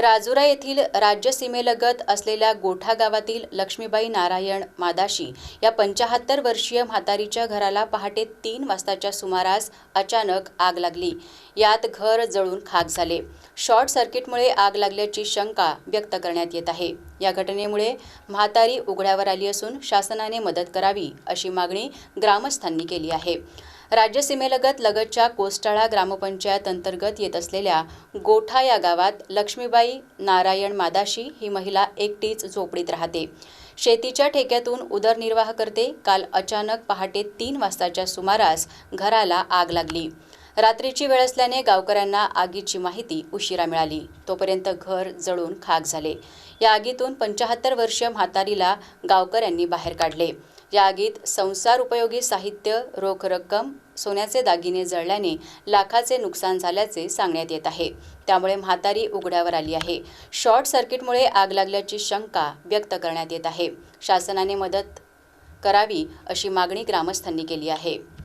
राजुरा येथील राज्य सीमेलगत असलेल्या गोठा गावातील लक्ष्मीबाई नारायण मादाशी या पंचाहत्तर वर्षीय म्हातारीच्या घराला पहाटे तीन वाजताच्या सुमारास अचानक आग लागली. यात घर जळून खाक झाले. शॉर्ट सर्किटमुळे आग लागल्याची शंका व्यक्त करण्यात येत आहे. या घटनेमुळे म्हातारी उघड्यावर आली असून शासनाने मदत करावी अशी मागणी ग्रामस्थांनी केली आहे. राज्य सीमेलगत लगतच्या कोस्टाळा ग्रामपंचायत अंतर्गत येत असलेल्या गोठा या गावात लक्ष्मीबाई नारायण मादाशी ही महिला एकटीच झोपडीत राहते. शेतीच्या ठेक्यातून उदरनिर्वाह करते. काल अचानक पहाटे तीन वाजताच्या सुमारास घराला आग लागली. रात्रीची वेळ असल्याने गावकऱ्यांना आगीची माहिती उशिरा मिळाली. तोपर्यंत घर जळून खाक झाले. या आगीतून पंचाहत्तर वर्षीय म्हातारीला गावकऱ्यांनी बाहेर काढले. या आगीत संसार उपयोगी साहित्य रोख रक्कम सोन्याचे दागिने जळल्याने लाखाचे नुकसान झाल्याचे सांगण्यात येत आहे. त्यामुळे म्हातारी उघड्यावर आली आहे. शॉर्ट सर्किटमुळे आग लागल्याची शंका व्यक्त करण्यात येत आहे. शासनाने मदत करावी अशी मागणी ग्रामस्थांनी केली आहे.